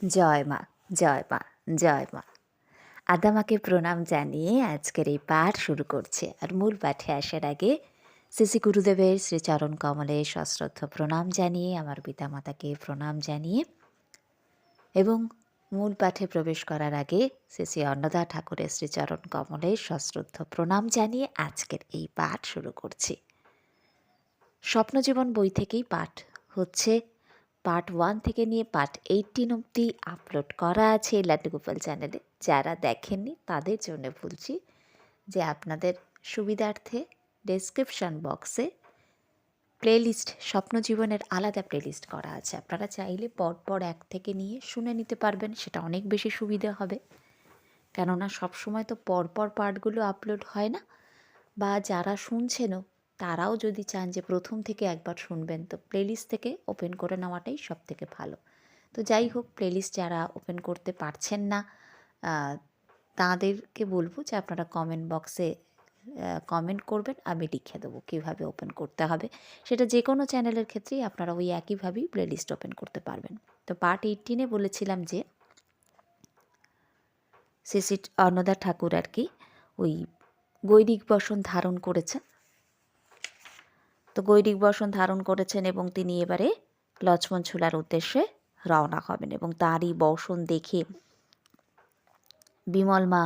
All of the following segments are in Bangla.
জয় মা জয় মা জয় মা। আদামাকে প্রণাম জানিয়ে আজকের এই পাঠ শুরু করছে। আর মূল পাঠে আসার আগে শ্রী গুরুদেবের শ্রীচরণ কমলে সশ্রদ্ধ প্রণাম জানিয়ে, আমার পিতামাতাকে প্রণাম জানিয়ে এবং মূল পাঠে প্রবেশ করার আগে শ্রী শ্রী অন্নদা ঠাকুরের শ্রীচরণ কমলে সশ্রদ্ধ প্রণাম জানিয়ে আজকের এই পাঠ শুরু করছি। স্বপ্নজীবন বই থেকেই পাঠ হচ্ছে পার্ট ওয়ান থেকে নিয়ে পার্ট এইটিন অবধি আপলোড করা আছে লাড্ডু গোপাল চ্যানেলে। যারা দেখেননি, তাদের জন্য বলছি যে আপনাদের সুবিধার্থে ডেসক্রিপশন বক্সে প্লেলিস্ট স্বপ্নজীবনের আলাদা প্লেলিস্ট করা আছে। আপনারা চাইলে পরপর এক থেকে নিয়ে শুনে নিতে পারবেন, সেটা অনেক বেশি সুবিধা হবে। কেননা সবসময় তো পরপর পার্টগুলো আপলোড হয় না। বা যারা শুনছেনও তারাও যদি চান যে প্রথম থেকে একবার শুনবেন, তো প্লেলিস্ট থেকে ওপেন করে নেওয়াটাই সব থেকে ভালো। তো যাই হোক প্লেলিস্ট যারা ওপেন করতে পারছেন না তাদেরকে বলব যে আপনারা কমেন্ট বক্সে কমেন্ট করবেন, আমি লিখে দেবো কীভাবে ওপেন করতে হবে। সেটা যে কোনো চ্যানেলের ক্ষেত্রেই আপনারা ওই একইভাবেই প্লেলিস্ট ওপেন করতে পারবেন। তো পার্ট এইটিনে বলেছিলাম যে, শ্রী শ্রী অন্নদা ঠাকুর আর কি ওই গৈরিক বসন ধারণ করেছেন। তো গৈরিক বসন ধারণ করেছেন এবং তিনি এবারে লক্ষ্মণ ছোলার উদ্দেশ্যে রওনা হবেন এবং তারই বসন দেখে বিমল মা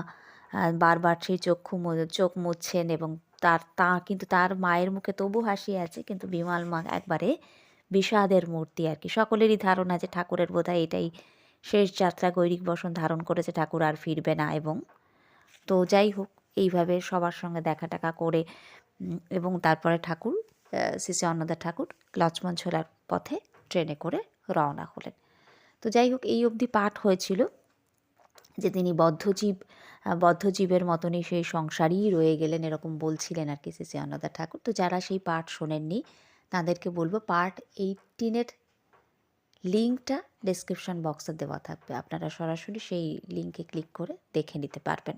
বারবার সেই চক্ষু চোখ মুছছেন এবং তার, তা কিন্তু তার মায়ের মুখে তবু হাসি আছে, কিন্তু বিমল মা একবারে বিষাদের মূর্তি আর কি। সকলেরই ধারণা যে ঠাকুরের বোধহয় এটাই শেষ যাত্রা, গৈরিক বসন ধারণ করেছে, ঠাকুর আর ফিরবে না এবং তো যাই হোক, এইভাবে সবার সঙ্গে দেখা টাকা করে এবং তারপরে ঠাকুর শ্রী অন্নদা ঠাকুর লক্ষ্মণ ছোলার পথে ট্রেনে করে রওনা হলেন। তো যাই হোক, এই অবধি পাঠ হয়েছিল যে তিনি বদ্ধজীব, বদ্ধজীবের মতনই সেই সংসারই রয়ে গেলেন এরকম বলছিলেন আর কি শ্রী অন্নদা ঠাকুর। তো যারা সেই পাঠ শোনেননি, তাদেরকে বলব পার্ট এইটিনের লিঙ্কটা ডিসক্রিপশন বক্সে দেওয়া থাকবে। আপনারা সরাসরি সেই লিঙ্কে ক্লিক করে দেখে নিতে পারবেন।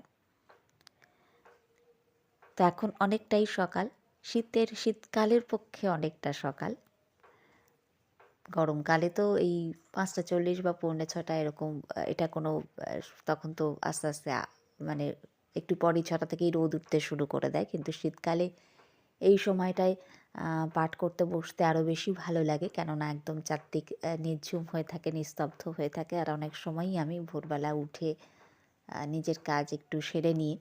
তো এখন অনেকটাই সকাল। শীতের, শীতকালের পক্ষে অনেকটা সকাল। গরমকালে তো এই পাঁচটা চল্লিশ বা পৌনে ছটা এরকম এটা কোনো তখন তো আস্তে আস্তে মানে একটু পরই ছটা থেকেই রোদ উঠতে শুরু করে দেয়। কিন্তু শীতকালে এই সময়টায় পাঠ করতে বসতে আরও বেশি ভালো লাগে। কেননা একদম চারদিক নির্ঝুম হয়ে থাকে, নিস্তব্ধ হয়ে থাকে। আর অনেক সময়ই আমি ভোরবেলা উঠে নিজের কাজ একটু সেরে নিয়ে,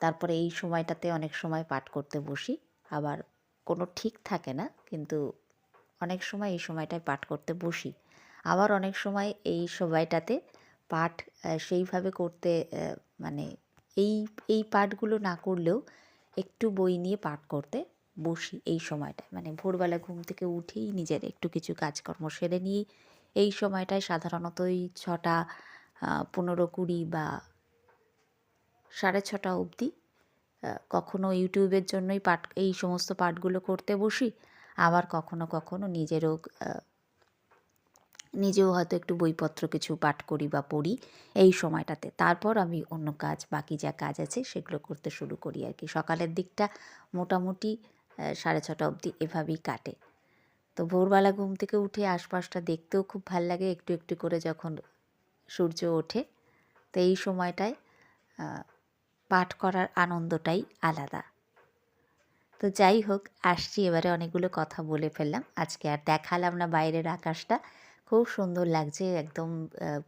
তারপরে এই সময়টাতে অনেক সময় পাঠ করতে বসি। আবার কোনো ঠিক থাকে না, কিন্তু অনেক সময় এই সময়টায় পাঠ করতে বসি। আবার অনেক সময় এই সময়টাতে পাঠ সেইভাবে করতে মানে এই এই পাঠগুলো না করলেও একটু বই নিয়ে পাঠ করতে বসি এই সময়টায়। মানে ভোরবেলা ঘুম থেকে উঠেই নিজের একটু কিছু কাজকর্ম সেরে নিয়ে এই সময়টায় সাধারণত ওই ছটা পনেরো কুড়ি বা সাড়ে ছটা অবধি কখনো ইউটিউবের জন্যই পাঠ এই সমস্ত পাঠগুলো করতে বসি। আবার কখনো কখনো নিজেরও নিজেও হয়তো একটু বইপত্র কিছু পাঠ করি বা পড়ি এই সময়টাতে। তারপর আমি অন্য কাজ, বাকি যা কাজ আছে সেগুলো করতে শুরু করি আর কি। সকালের দিকটা মোটামুটি সাড়ে ছটা অবধি এভাবেই কাটে। তো ভোরবেলা ঘুম থেকে উঠে আশপাশটা দেখতেও খুব ভালো লাগে। একটু একটু করে যখন সূর্য ওঠে, তো এই সময়টায় পাঠ করার আনন্দটাই আলাদা। তো যাই হোক, আসছি এবারে অনেকগুলো কথা বলে ফেললাম। আজকে আর দেখালাম না বাইরের আকাশটা। খুব সুন্দর লাগছে, একদম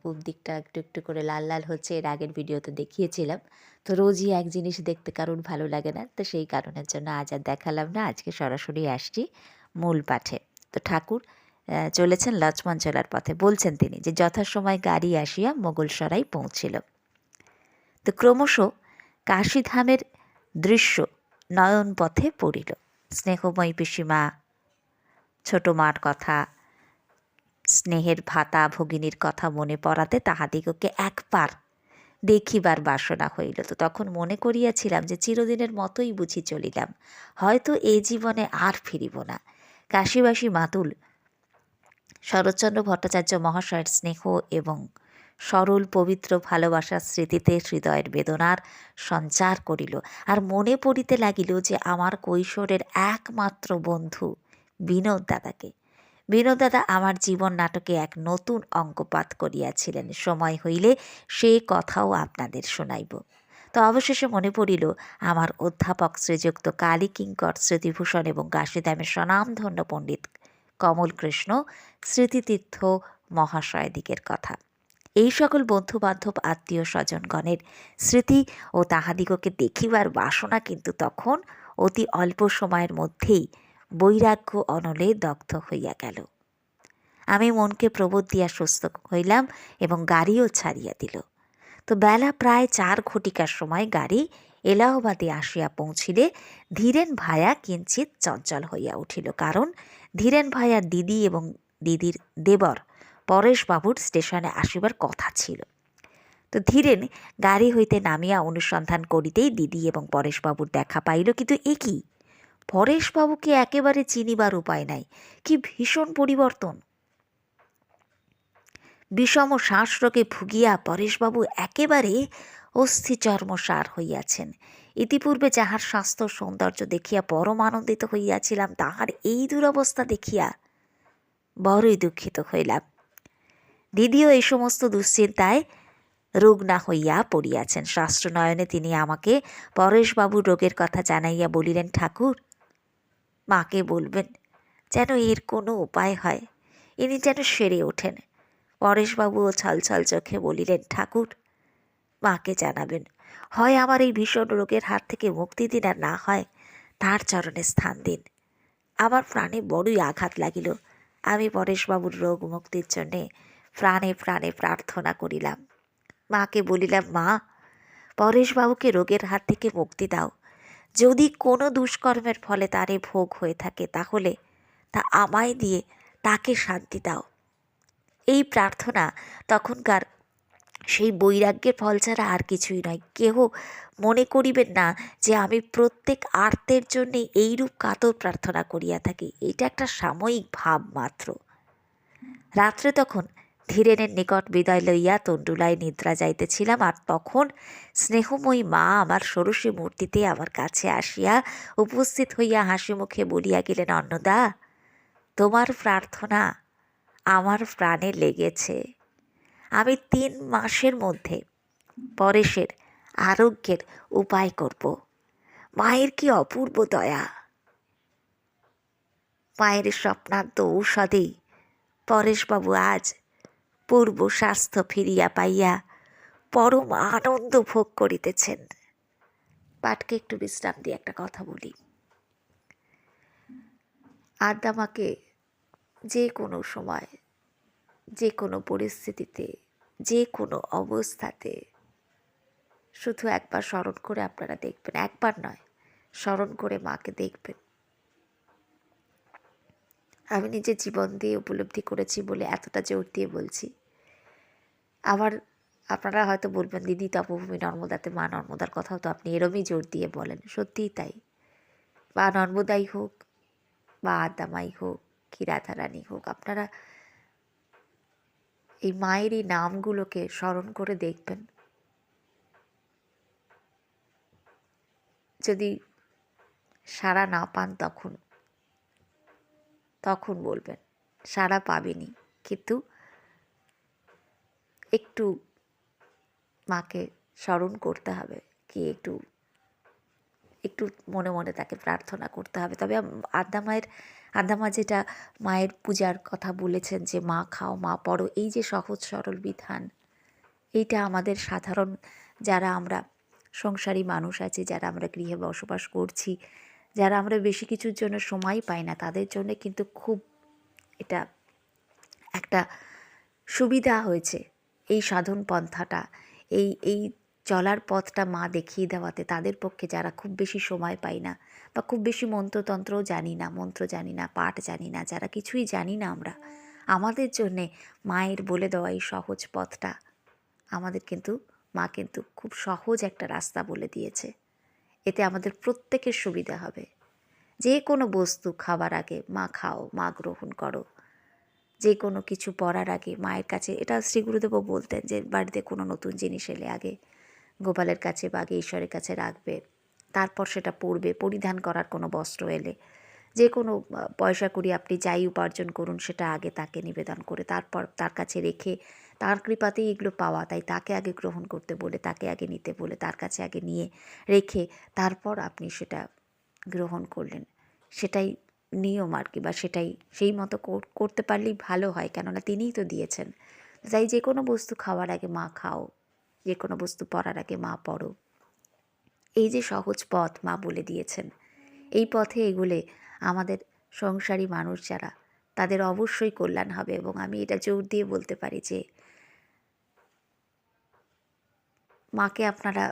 পূব দিকটা একটু একটু করে লাল লাল হচ্ছে। এর আগের ভিডিওতে দেখিয়েছিলাম। তো রোজই এক জিনিস দেখতে কারোর ভালো লাগে না। তো সেই কারণের জন্য আজ আর দেখালাম না, আজকে সরাসরি আসছি মূল পাঠে। তো ঠাকুর চলেছেন লক্ষ্মণ চলার পথে। বলছেন তিনি যে, যথাসময় গাড়ি আসিয়া মোগলসরাই পৌঁছিল। তো ক্রমশ কাশীধামের দৃশ্য নয়ন পথে পড়িল। স্নেহময়ী পিসিমা, ছোট মার কথা, স্নেহের ভাতা ভগিনীর কথা মনে পড়াতে তাহাদিগকে একবার দেখিবার বাসনা হইল। তো তখন মনে করিয়াছিলাম যে চিরদিনের মতোই বুঝি চলিলাম। হয়তো এ জীবনে আর ফিরিব না। কাশীবাসী মাতুল, শরৎচন্দ্র ভট্টাচার্য মহাশয়ের স্নেহ এবং সরল, পবিত্র ভালোবাসার স্মৃতিতে হৃদয়ের বেদনার সঞ্চার করিল। আর মনে পড়িতে লাগিল যে আমার কৈশোরের একমাত্র বন্ধু বিনোদ দাদাকে। বিনোদাদা আমার জীবন নাটকে এক নতুন অঙ্কপাত করিয়াছিলেন। সময় হইলে সে কথাও আপনাদের শোনাইব। তো অবশেষে মনে পড়িল, আমার অধ্যাপক শ্রীযুক্ত কালী কিঙ্কর স্মৃতিভূষণ এবং কাশীদামের স্বনামধন্য পণ্ডিত কমলকৃষ্ণ, স্মৃতিতীর্থ মহাশয় দিকের কথা। এই সকল বন্ধু বান্ধব আত্মীয় স্বজনগণের স্মৃতি ও তাহাদিগকে দেখিবার বাসনা কিন্তু তখন অতি অল্প সময়ের মধ্যেই বৈরাগ্য অনলে দগ্ধ হইয়া গেল। আমি মনকে প্রবোধ দিয়া সুস্থ হইলাম এবং গাড়িও ছাড়িয়া দিল। তো বেলা প্রায় চার ঘটিকার সময় গাড়ি এলাহাবাদে আসিয়া পৌঁছিলে ধীরেন ভায়া কিঞ্চিত চঞ্চল হইয়া উঠিল। কারণ ধীরেন ভাইয়ার দিদি এবং দিদির দেবর পরেশবাবুর স্টেশনে আসিবার কথা ছিল। তো ধীরেন গাড়ি হইতে নামিয়া অনুসন্ধান করিতেই দিদি এবং পরেশবাবুর দেখা পাইল, কিন্তু এ কি? পরেশবাবুকে একেবারে চিনিবার উপায় নাই, কি ভীষণ পরিবর্তন। বিষম শ্বাসরোগে ভুগিয়া পরেশবাবু একেবারে অস্থিচর্মসার হইয়াছেন। ইতিপূর্বে যাহার স্বাস্থ্য সৌন্দর্য দেখিয়া পরম আনন্দিত হইয়াছিলাম, তাহার এই দুরবস্থা দেখিয়া বড়ই দুঃখিত হইলাম। দিদিও এই সমস্ত দুশ্চিন্তায় রুগ্না হইয়া পড়িয়াছেন। শাস্ত্রনয়নে তিনি আমাকে পরেশবাবুর রোগের কথা জানাইয়া বলিলেন, ঠাকুর, মাকে বলবেন যেন এর কোনো উপায় হয়। ইনি যেন সেরে ওঠেন। পরেশবাবুও ছলছল চোখে বলিলেন, ঠাকুর, মাকে জানাবেন। হয় আমার এই ভীষণ রোগের হাত থেকে মুক্তি দিন আর না হয়, তার চরণে স্থান দিন। আমার প্রাণে বড়ই আঘাত লাগিল। আমি পরেশবাবুর রোগ মুক্তির জন্যে প্রাণে প্রাণে প্রার্থনা করিলাম। মাকে বলিলাম, মা, পরেশবাবুকে রোগের হাত থেকে মুক্তি দাও। যদি কোনো দুষ্কর্মের ফলে তারে ভোগ হয়ে থাকে, তাহলে তা আমায় দিয়ে তাকে শান্তি দাও। এই প্রার্থনা তখনকার সেই বৈরাগ্যের ফল ছাড়া আর কিছুই নয়। কেহ মনে করিবেন না যে আমি প্রত্যেক আর্তের জন্যে এইরূপ কাতর প্রার্থনা করিয়া থাকি। এটা একটা সাময়িক ভাব মাত্র। রাত্রে তখন ধীরেনের নিকট বিদায় লইয়া তণ্ডুলায় নিদ্রা যাইতেছিলাম আর তখন স্নেহময়ী মা আমার ষোড়শী মূর্তিতে আমার কাছে আসিয়া উপস্থিত হইয়া হাসি মুখে বলিয়া গেলেন, অন্নদা, তোমার প্রার্থনা আমার প্রাণে লেগেছে। আমি তিন মাসের মধ্যে পরেশের আরোগ্যের উপায় করব। মায়ের কি অপূর্ব দয়া। মায়ের স্বপ্নান্ত ঔষধেই পরেশবাবু আজ পূর্ব স্বাস্থ্য ফিরিয়া পাইয়া পরম আনন্দ ভোগ করিতেছেন। পাঠকে একটু বিশ্রাম দিয়ে একটা কথা বলি। আদামাকে যে কোনো সময়, যে কোনো পরিস্থিতিতে, যে কোনো অবস্থাতে শুধু একবার স্মরণ করে আপনারা দেখবেন। একবার নয়, স্মরণ করে মাকে দেখবেন। আমি নিজে জীবন দিয়ে উপলব্ধি করেছি বলে এতটা জোর দিয়ে বলছি। আবার আপনারা হয়তো বলবেন, দিদি, তপভূমি নর্মদাতে মা নর্মদার কথাও তো আপনি এরমই জোর দিয়ে বলেন। সত্যিই তাই। বা নর্মদাই হোক বা আদামাই হোক, কি রাধারানী হোক, আপনারা এই মায়ের এই নামগুলোকে স্মরণ করে দেখবেন। যদি সাড়া না পান তখন তখন বলবেন সারা পাবেনি। কিন্তু একটু মাকে স্মরণ করতে হবে, কি একটু একটু মনে মনে তাকে প্রার্থনা করতে হবে। তবে আদ্যা মায়ের আদ্যা মা যেটা মায়ের পূজার কথা বলেছেন যে, মা খাও, মা পড়ো এই যে সহজ সরল বিধান, এইটা আমাদের সাধারণ যারা আমরা সংসারী মানুষ আছি, যারা আমরা গৃহে বসবাস করছি যারা আমরা বেশি কিছুর জন্য সময় পাই না, তাদের জন্য কিন্তু খুব এটা একটা সুবিধা হয়েছে। এই সাধন পন্থাটা, এই এই চলার পথটা মা দেখিয়ে দেওয়াতে তাদের পক্ষে যারা খুব বেশি সময় পায় না বা খুব বেশি মন্ত্রতন্ত্রও জানি না, মন্ত্র জানি না, পাঠ জানি না, যারা কিছুই জানি না আমরা, আমাদের জন্যে মায়ের বলে দেওয়া এই সহজ পথটা আমাদের কিন্তু, মা কিন্তু খুব সহজ একটা রাস্তা বলে দিয়েছে। এতে আমাদের প্রত্যেকের সুবিধা হবে। যে কোনো বস্তু খাবার আগে মা খাও, মা গ্রহণ করো। যে কোনো কিছু পড়ার আগে মায়ের কাছে, এটা শ্রী গুরুদেবও বলতেন যে বাড়িতে কোনো নতুন জিনিস এলে আগে গোপালের কাছে বা আগে ঈশ্বরের কাছে রাখবে। তারপর সেটা পড়বে, পরিধান করার কোনো বস্ত্র এলে। যে কোনো পয়সা করি আপনি যাই উপার্জন করুন, সেটা আগে তাকে নিবেদন করে তারপর তার কাছে রেখে তার কৃপাতেই এগুলো পাওয়া। তাই তাকে আগে গ্রহণ করতে বলে, তাকে আগে নিতে বলে, তার কাছে আগে নিয়ে রেখে তারপর আপনি সেটা গ্রহণ করলেন। সেটাই নিয়ম আর কি, বা সেটাই সেই মতো কর- করতে পারলেই ভালো হয়। কেননা তিনিই তো দিয়েছেন। তাই যে কোনো বস্তু খাওয়ার আগে মা খাও, যে কোনো বস্তু পড়ার আগে মা পড়ো এই যে সহজ পথ মা বলে দিয়েছেন, এই পথে এগুলে আমাদের সংসারী মানুষ যারা, তাদের অবশ্যই কল্যাণ হবে। এবং আমি এটা জোর দিয়ে বলতে পারি যে মাকে আপনারা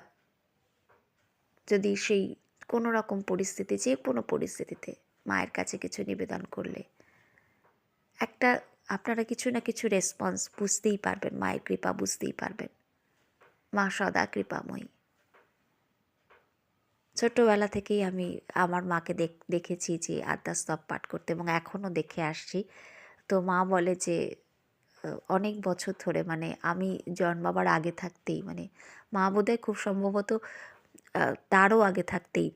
যদি সেই কোনো রকম পরিস্থিতি, যে কোনো পরিস্থিতিতে মায়ের কাছে কিছু নিবেদন করলে, একটা আপনারা কিছু না কিছু রেসপন্স বুঝতেই পারবেন, মায়ের কৃপা বুঝতেই পারবেন। মা সদা কৃপাময়ী। ছোট্টবেলা থেকেই আমি আমার মাকে দেখ, দেখেছি যে আদ্যাস্তব পাঠ করতে এবং এখনও দেখে আসছি। তো মা বলে যে, অনেক বছর ধরে মানে আমি জন্মাবার আগে থাকতেই মানে মা বোধহয় খুব সম্ভবত তারও আগে থাকতেই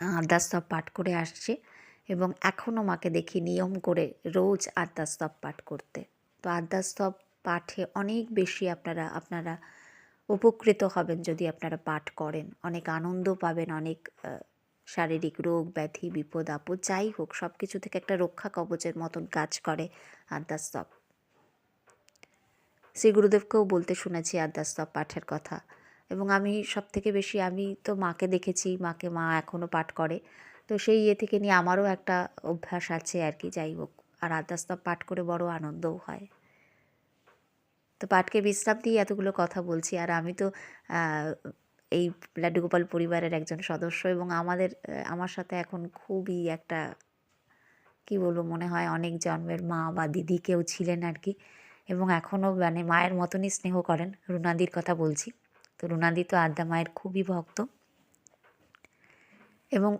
আদ্যাস্তব পাঠ করে আসছে এবং এখনও মাকে দেখি নিয়ম করে রোজ আদ্যাস্তব পাঠ করতে। তো আদ্যাস্তব পাঠে অনেক বেশি আপনারা আপনারা উপকৃত হবেন যদি আপনারা পাঠ করেন। অনেক আনন্দ পাবেন, অনেক শারীরিক রোগ, ব্যাধি, বিপদ, আপদ যাই হোক সব কিছু থেকে একটা রক্ষা কবচের মতন কাজ করে আদ্যাস্তব শ্রী গুরুদেবকেও বলতে শুনেছি আদ্যাস্তব পাঠের কথা। এবং আমি সব থেকে বেশি, আমি তো মাকে দেখেছি, মাকে মা এখনও পাঠ করে। তো সেই ইয়ে থেকে নিয়ে আমারও একটা অভ্যাস আছে আর কি, যাই হোক। আর আদ্যাস্তব পাঠ করে বড় আনন্দও হয়। তো পাঠকে বিশ্রাম দিয়ে এতগুলো কথা বলছি। আর আমি তো এই লাড্ডুগোপাল পরিবারের একজন সদস্য এবং আমাদের আমার সাথে এখন খুবই একটা, কি বলব মনে হয়, অনেক জন্মের মা বা দিদি কেউ ছিলেন আর কি। এবং এখনও মানে মায়ের মতনই স্নেহ করেন, রুনাদির কথা বলছি। তো রুনাদি তো আদ্যা মায়ের খুবই ভক্ত। এবং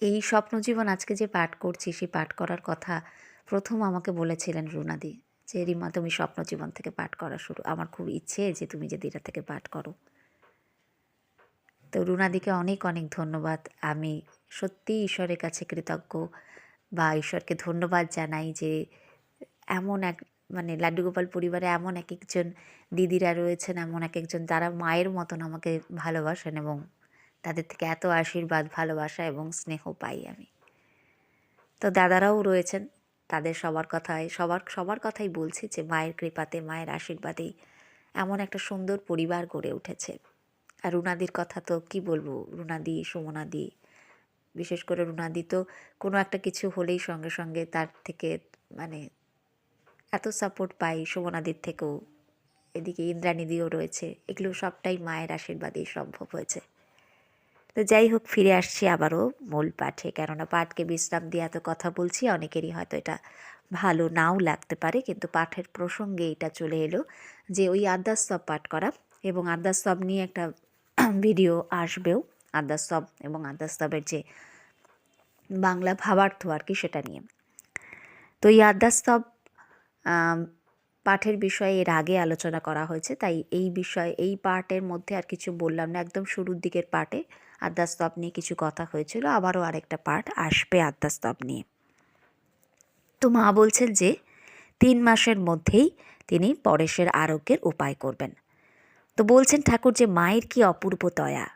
এই স্বপ্নজীবন আজকে যে পাঠ করছি, সেই পাঠ করার কথা প্রথম আমাকে বলেছিলেন রুনাদি যে, রিমা, তুমি স্বপ্নজীবন থেকে পাঠ করা শুরু। আমার খুব ইচ্ছে যে, তুমি যে এটা থেকে পাঠ করো। তো রুনাদিকে অনেক অনেক ধন্যবাদ। আমি সত্যিই ঈশ্বরের কাছে কৃতজ্ঞ বা ঈশ্বরকে ধন্যবাদ জানাই যে, এমন এক মানে লাড্ডু গোপাল পরিবারে এমন এক একজন দিদিরা রয়েছেন, এমন এক একজন যারা মায়ের মতন আমাকে ভালোবাসেন এবং তাদের থেকে এত আশীর্বাদ, ভালোবাসা এবং স্নেহ পাই আমি। তো দাদারাও রয়েছেন, তাদের সবার কথাই সবার সবার কথাই বলছি যে মায়ের কৃপাতে, মায়ের আশীর্বাদেই এমন একটা সুন্দর পরিবার গড়ে উঠেছে। আর রুনাদির কথা তো কি বলব? রুনাদি, সুমনাদি, বিশেষ করে রুনাদি তো কোনো একটা কিছু হলেই সঙ্গে সঙ্গে তার থেকে মানে এত সাপোর্ট পাই সুমনাদির থেকেও। এদিকে ইন্দ্রানিদিও রয়েছে। এগুলো সবটাই মায়ের আশীর্বাদেই সম্ভব হয়েছে। তো যাই হোক, ফিরে আসছি আবারও মূল পাঠে। কেননা পাঠকে বিশ্রাম দিয়ে এত কথা বলছি, অনেকেরই হয়তো এটা ভালো নাও লাগতে পারে, কিন্তু পাঠের প্রসঙ্গে এটা চলে এলো যে ওই আদ্যাস্তব পাঠ করা এবং আদ্যাস্তব নিয়ে একটা ভিডিও আসবেও। আদ্যাস্তব এবং আদ্যাস্তবের যে বাংলা ভাবার্থ আর কি সেটা নিয়ে। তো এই আদ্যাস্তব পাঠের বিষয়ে এর আগে আলোচনা করা হয়েছে, তাই এই বিষয়ে, এই পার্টের মধ্যে আর কিছু বললাম না। একদম শুরুর দিকের পার্টে আদ্যাস্তব নিয়ে কিছু কথা হয়েছিল, আবারও আরেকটা পার্ট আসবে আদ্যাস্তব নিয়ে। তো মা বলছেন যে, তিন মাসের মধ্যেই তিনি পরেশের আরোগ্যের উপায় করবেন। তো বলছেন ঠাকুর যে, মায়ের কি অপূর্ব দয়া।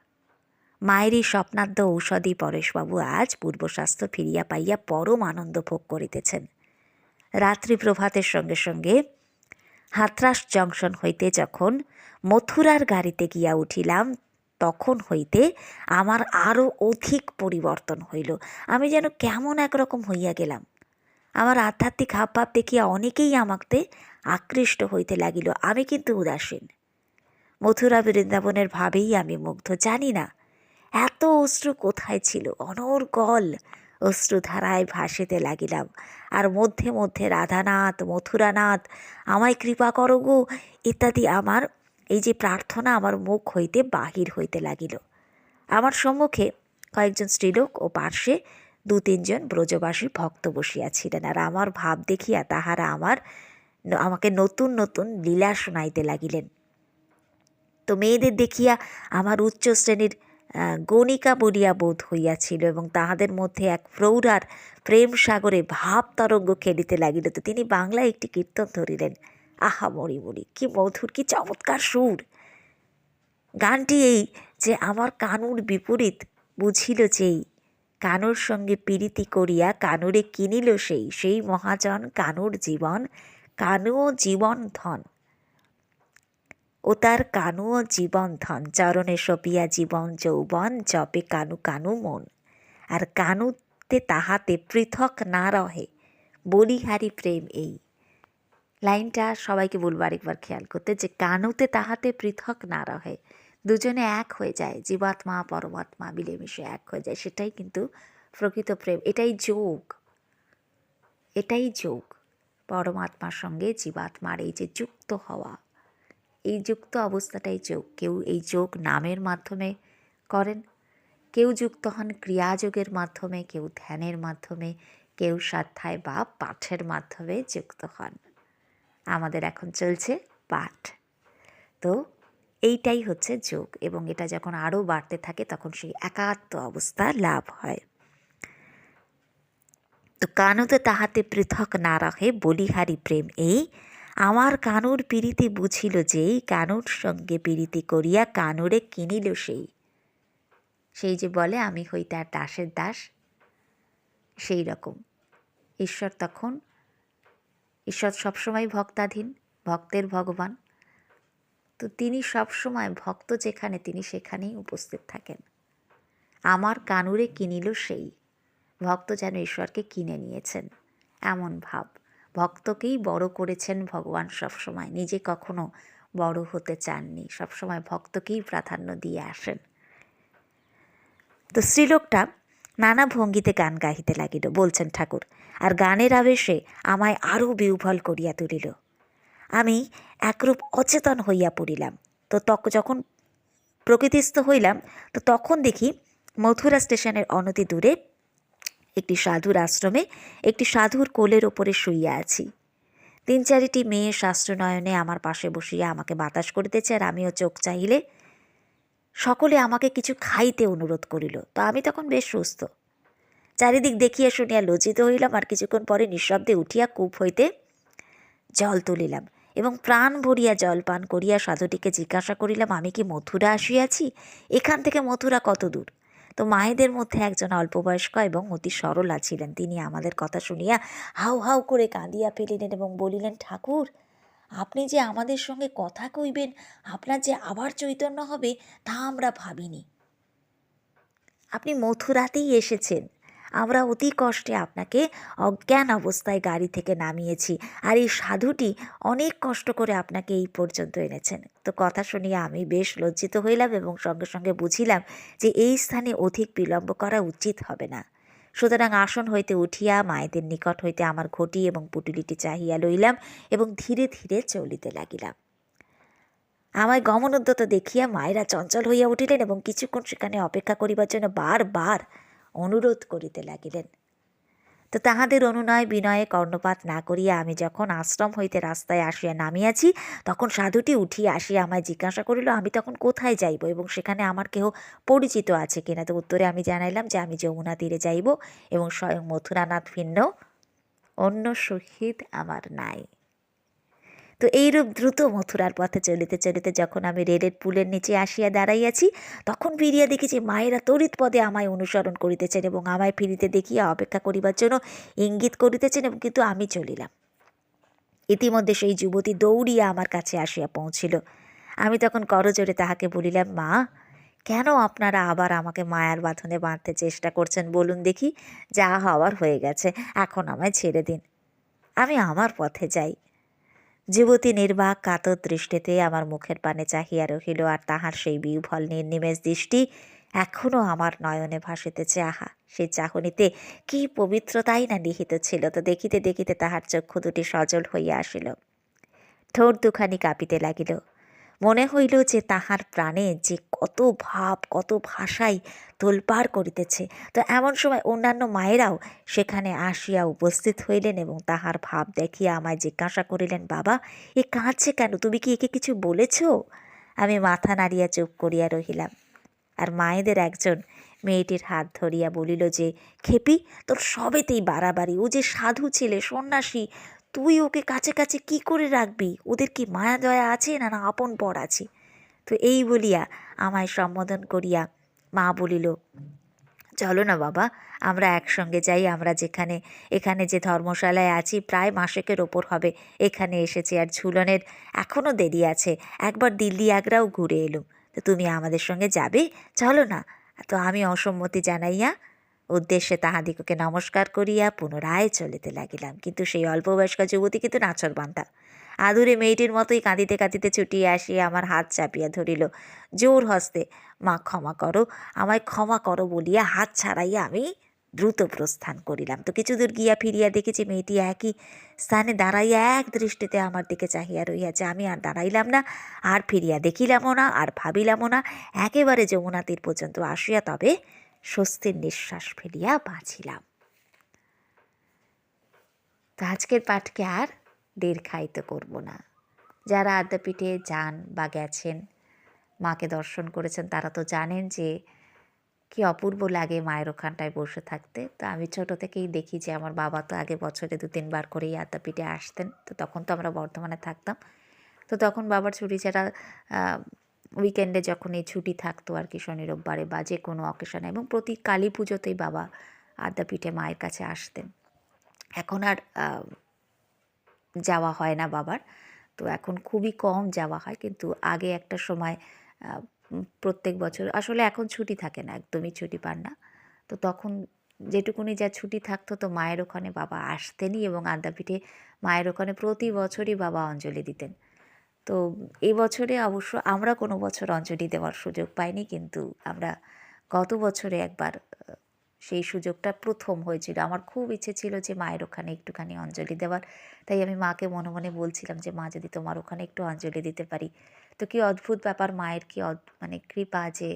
মায়েরই স্বপ্নাদ্য ঔষধি পরেশবাবু আজ পূর্ব স্বাস্থ্য ফিরিয়া পাইয়া পরম আনন্দ ভোগ করিতেছেন। রাত্রি প্রভাতের সঙ্গে সঙ্গে হাতরাস জংশন হইতে যখন মথুরার গাড়িতে গিয়া উঠিলাম, তখন হইতে আমার আরও অধিক পরিবর্তন হইল। আমি যেন কেমন একরকম হইয়া গেলাম। আমার আধ্যাত্মিক হাবভাব দেখিয়া অনেকেই আমাকে আকৃষ্ট হইতে লাগিল। আমি কিন্তু উদাসীন। মথুরা বৃন্দাবনের ভাবেই আমি মুগ্ধ। জানি না, এত অশ্রু কোথায় ছিল? অনর্গল। অশ্রুধারায় ভাসিতে লাগিলাম। আর মধ্যে মধ্যে রাধানাথ, মথুরানাথ, আমায় কৃপা করো গো, ইত্যাদি আমার এই যে প্রার্থনা আমার মুখ হইতে বাহির হইতে লাগিল। আমার সম্মুখে কয়েকজন স্ত্রীলোক ও পার্শ্বে দু তিনজন ব্রজবাসী ভক্ত বসিয়াছিলেন। আর আমার ভাব দেখিয়া তাহারা আমার আমাকে নতুন নতুন লীলা শোনাইতে লাগিলেন। তো মেয়েদের দেখিয়া আমার উচ্চ শ্রেণির গণিকা বলিয়া বোধ হইয়াছিল এবং তাহাদের মধ্যে এক প্রৌঢ়ার প্রেম সাগরে ভাব তরঙ্গ খেলিতে লাগিল। তো তিনি বাংলায় একটি কীর্তন ধরিলেন। আহা মরি মরি কি মধুর, কি চমৎকার সুর! গানটি এই যে আমার কানুর বিপরীত বুঝিল যেই, কানুর সঙ্গে পীড়িতি করিয়া কানুরে কিনিল সেই সেই মহাজন কানুর জীবন, কানুও জীবন ধন। ও তার কানু ও জীবন ধন। চরণে সপিয়া জীবন যৌবন, জপে কানু কানু মন। আর কানুতে তাহাতে পৃথক না রহে, বলিহারি প্রেম এই। লাইনটা সবাইকে বলব আরেকবার খেয়াল করতে, যে কানুতে তাহাতে পৃথক না রহে, দুজনে এক হয়ে যায়, জীবাত্মা, পরমাত্মা, মিলেমিশে এক হয়ে যায়, সেটাই কিন্তু প্রকৃত প্রেম। এটাই যোগ। এটাই যোগ। পরমাত্মার সঙ্গে জীবাত্মার এই যে যুক্ত হওয়া। এই যুক্ত অবস্থাটাই যোগ। কেউ এই যোগ নামের মাধ্যমে করেন, কেউ যুক্ত হন ক্রিয়াযোগের মাধ্যমে, কেউ ধ্যানের মাধ্যমে, কেউ সাধ্যায় বা পাঠের মাধ্যমে যুক্ত হন। আমাদের এখন চলছে পাঠ। তো এইটাই হচ্ছে যোগ এবং এটা যখন আরও বাড়তে থাকে তখন সেই একাত্ম অবস্থা লাভ হয়। তো কানুতে তাহাতে পৃথক না রাখে বলিহারি প্রেম এই আমার কানুর পীড়িতি বুঝিল যেই কানুর সঙ্গে পীড়িতি করিয়া কানুরে কিনিল সেই। সেই যে বলে, আমি হই তার দাসের দাস। সেই রকম। ঈশ্বর তখন, ঈশ্বর সবসময় ভক্তাধীন, ভক্তের ভগবান। তো তিনি সবসময় ভক্ত যেখানে, তিনি সেখানেই উপস্থিত থাকেন। আমার কানুরে কিনিল সেই। ভক্ত যেন ঈশ্বরকে কিনে নিয়েছেন, এমন ভাব। ভক্তকেই বড় করেছেন ভগবান সবসময়। নিজে কখনো বড় হতে চাননি, সবসময় ভক্তকেই প্রাধান্য দিয়ে আসেন। তো স্ত্রীলোকটা নানা ভঙ্গিতে গান গাহিতে লাগিল, বলছেন, ঠাকুর, আর গানের আবেশে আমায় আরও বিহ্বল করিয়া তুলিল। আমি একরূপ অচেতন হইয়া পড়িলাম। তো তক, যখন প্রকৃতিস্থ হইলাম, তো তখন দেখি মথুরা স্টেশনের অনতি দূরে একটি সাধুর আশ্রমে একটি সাধুর কোলের ওপরে শুইয়া আছি। তিন চারিটি মেয়ে শাস্ত্রনয়নে আমার পাশে বসিয়া আমাকে বাতাস করিতেছে আর আমিও চোখ চাহিলে সকলে আমাকে কিছু খাইতে অনুরোধ করিল। তো আমি তখন বেশ সুস্থ। চারিদিক দেখিয়া শুনিয়া লজ্জিত হইলাম আর কিছুক্ষণ পরে নিঃশব্দে উঠিয়া কূপ হইতে জল তুলিলাম এবং প্রাণ ভরিয়া জল পান করিয়া সাধুটিকে জিজ্ঞাসা করিলাম, আমি কি মথুরা আসিয়াছি? এখান থেকে মথুরা কত দূর? তো মায়েদের মধ্যে একজন অল্প বয়স্ক এবং অতি সরলা ছিলেন। তিনি আমাদের কথা শুনিয়া হাউ হাউ করে কাঁদিয়া ফেলিলেন এবং বলিলেন, ঠাকুর, আপনি যে আমাদের সঙ্গে কথা কইবেন, আপনার যে আবার চৈতন্য হবে তা আমরা ভাবিনি। আপনি মথুরাতেই এসেছেন। আমরা অতি কষ্টে আপনাকে অজ্ঞান অবস্থায় গাড়ি থেকে নামিয়েছি আর এই সাধুটি অনেক কষ্ট করে আপনাকে এই পর্যন্ত এনেছেন। তো কথা শুনিয়া আমি বেশ লজ্জিত হইলাম এবং সঙ্গে সঙ্গে বুঝিলাম যে এই স্থানে অধিক বিলম্ব করা উচিত হবে না। সুতরাং আসন হইতে উঠিয়া, মায়েদের নিকট হইতে আমার ঘটি এবং পুটুলিটি চাহিয়া লইলাম এবং ধীরে ধীরে চলিতে লাগিলাম। আমায় গমনোদ্যত দেখিয়া মায়েরা চঞ্চল হইয়া উঠিলেন এবং কিছুক্ষণ সেখানে অপেক্ষা করিবার জন্য বারবার অনুরোধ করিতে লাগিলেন। তো তাহাদের অনুনয় বিনয়ে কর্ণপাত না করিয়া আমি যখন আশ্রম হইতে রাস্তায় আসিয়া নামিয়াছি, তখন সাধুটি উঠিয়া আসিয়া আমায় জিজ্ঞাসা করিল, আমি তখন কোথায় যাইব এবং সেখানে আমার কেহ পরিচিত আছে কিনা? তো উত্তরে আমি জানাইলাম যে, আমি যমুনা তীরে যাইব এবং স্বয়ং মথুরানাথ ভিন্ন, অন্য শহীদ আমার নাই। তো এইরূপ দ্রুত মথুরার পথে চলিতে চলিতে যখন আমি রেলের পুলের নিচে আসিয়া দাঁড়াইয়াছি, তখন ফিরিয়া দেখেছি মায়েরা তড়িৎ পদে আমায় অনুসরণ করিতেছেন এবং আমায় ফিরিতে দেখিয়া অপেক্ষা করিবার জন্য ইঙ্গিত করিতেছেন এবং কিন্তু আমি চলিলাম। ইতিমধ্যে সেই যুবতী দৌড়িয়া আমার কাছে আসিয়া পৌঁছিল। আমি তখন করজোরে তাহাকে বলিলাম, মা, কেন আপনারা আবার আমাকে মায়ার বাঁধনে বাঁধতে চেষ্টা করছেন বলুন দেখি, যা হওয়ার হয়ে গেছে, এখন আমায় ছেড়ে দিন। আমি আমার পথে যাই। যুবতী নির্বাক কাতর দৃষ্টিতে আমার মুখের পানে চাহিয়া রহিল, আর তাহার সেই বিউফল নির্নিমেষ দৃষ্টি এখনও আমার নয়নে ভাসিতেছে। আহা সেই চাহনিতে কি পবিত্রতাই না নিহিত ছিল, তো দেখিতে দেখিতে তাহার চক্ষু দুটি সজল হইয়া আসিল। ঠোঁট দুখানি কাঁপিতে লাগিল। মনে হইল যে তাহার প্রাণে যে কত ভাব, কত ভাষাই তোলপাড় করিতেছে। তো এমন সময় অন্যান্য মায়েরাও সেখানে আসিয়া উপস্থিত হইলেন এবং তাহার ভাব দেখিয়া আমায় জিজ্ঞাসা করিলেন, বাবা, এ কাঁদছে কেন? তুমি কি একে কিছু বলেছ? আমি মাথা নাড়িয়া চুপ করিয়া রহিলাম। আর মায়েদের একজন মেয়েটির হাত ধরিয়া বলিল যে, খেপি, তোর সবেতেই বাড়াবাড়ি। ও যে সাধু ছেলে, সন্ন্যাসী তুই ওকে কাছে কাছে কি করে রাখবি? ওদের কি মায়া দয়া আছে না না আপন পর আছে? তো এই বলিয়া আমায় সম্বোধন করিয়া মা বলিল, চলো না বাবা, আমরা একসঙ্গে যাই, আমরা যেখানে, এখানে যে ধর্মশালায় আছি প্রায় মাসেকের ওপর হবে। এখানে এসেছি আর ঝুলনের এখনও দেরি আছে। একবার দিল্লি আগ্রাও ঘুরে এলুম। তো তুমি আমাদের সঙ্গে যাবে? চলো না। তো আমি অসম্মতি জানাইয়া উদ্দেশ্যে তাহাদিগকে নমস্কার করিয়া পুনরায় চলিতে লাগিলাম। কিন্তু সেই অল্প বয়স্কা যুবতী কিন্তু নাচর বান্ধা আদুরে মেয়েটির মতোই কাঁদিতে কাঁদিতে ছুটিয়ে আসিয়া আমার হাত চাপিয়া ধরিল, জোর হস্তে, মা ক্ষমা করো, আমায় ক্ষমা করো বলিয়া হাত ছাড়াইয়া আমি দ্রুত প্রস্থান করিলাম। তো কিছু দূর গিয়া ফিরিয়া দেখেছি মেয়েটি একই স্থানে দাঁড়াইয়া এক দৃষ্টিতে আমার দিকে চাহিয়া রহিয়াছে। আমি আর দাঁড়াইলাম না, আর ফিরিয়া দেখিলামও না, আর ভাবিলামও না। একেবারে যমুনা তীর পর্যন্ত আসিয়া তবে স্বস্তির নিঃশ্বাস ফেলিয়া বাঁচিলাম। তো আজকের পাঠকে আর দীর্ঘায়িত করব না। যারা আদ্যাপীঠে যান বা গেছেন, মাকে দর্শন করেছেন, তারা তো জানেন যে কি অপূর্ব লাগে মায়ের ওখানটায় বসে থাকতে। তো আমি ছোট থেকেই দেখি যে আমার বাবা তো আগে বছরে দু তিনবার করেই আদ্যাপীঠে আসতেন। তো তখন তো আমরা বর্ধমানে থাকতাম। তো তখন বাবার ছুটি ছাড়া উইকেন্ডে যখন এই ছুটি থাকতো আর কি শনি, রোববারে বা যে কোনো অকেশনে এবং প্রতি কালী পুজোতেই বাবা আদ্যাপীঠে মায়ের কাছে আসতেন। এখন আর যাওয়া হয় না বাবার। তো এখন খুবই কম যাওয়া হয় কিন্তু আগে একটা সময় প্রত্যেক বছর, আসলে এখন ছুটি থাকে না, একদমই ছুটি পান না। তো তখন যেটুকুনি যা ছুটি থাকতো তো মায়ের ওখানে বাবা আসতেনই এবং আদ্যাপীঠে মায়ের ওখানে প্রতি বছরই বাবা অঞ্জলি দিতেন। তো এই বছরে অবশ্য আমরা কোনো বছর অঞ্জলি দেওয়ার সুযোগ পাইনি, কিন্তু আমরা গত বছরে একবার সেই সুযোগটা প্রথম হয়েছিল। আমার খুব ইচ্ছে ছিল যে মায়ের ওখানে একটুখানি অঞ্জলি দেওয়ার। তাই আমি মাকে মনে মনে বলছিলাম যে, মা, যদি তোমার ওখানে একটু অঞ্জলি দিতে পারি। তো কি অদ্ভুত ব্যাপার, মায়ের কি মানে কৃপা যে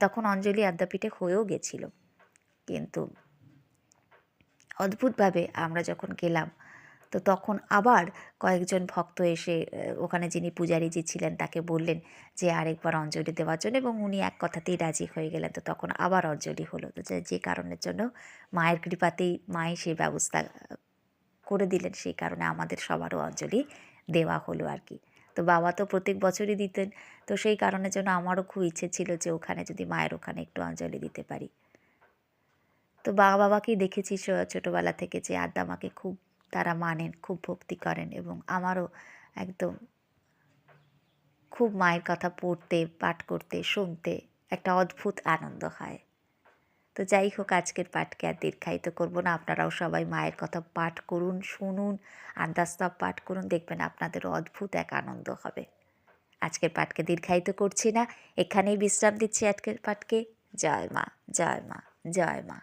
তখন অঞ্জলি আদ্যাপীঠে হয়েও গেছিল। কিন্তু অদ্ভুতভাবে আমরা যখন গেলাম তো তখন আবার কয়েকজন ভক্ত এসে ওখানে যিনি পূজারীজি ছিলেন তাকে বললেন যে আরেকবার অঞ্জলি দেওয়ার জন্য এবং উনি এক কথাতেই রাজি হয়ে গেলেন। তো তখন আবার অঞ্জলি হলো। তো যে কারণের জন্য মায়ের কৃপাতেই মাই সেই ব্যবস্থা করে দিলেন। সেই কারণে আমাদের সবারও অঞ্জলি দেওয়া হলো আর কি তো বাবা তো প্রত্যেক বছরই দিতেন। তো সেই কারণের জন্য আমারও খুব ইচ্ছে ছিল যে ওখানে যদি মায়ের ওখানে একটু অঞ্জলি দিতে পারি। তো বাবা বাবাকেই দেখেছি ছোটোবেলা থেকে যে আদ্যা মাকে খুব তারা মানেন, খুব ভক্তি করেন এবং আমারও একদম খুব মায়ের কথা পড়তে, পাঠ করতে, শুনতে একটা অদ্ভুত আনন্দ হয়। তো যাই হোক, আজকের পাঠকে আর দীর্ঘায়িত করব না। আপনারাও সবাই মায়ের কথা পাঠ করুন, শুনুন আন্দাস্তব পাঠ করুন, দেখবেন আপনাদেরও অদ্ভুত এক আনন্দ হবে। আজকের পাঠকে দীর্ঘায়িত করছি না। এখানেই বিশ্রাম দিচ্ছি আজকের পাঠকে। জয় মা জয় মা জয় মা।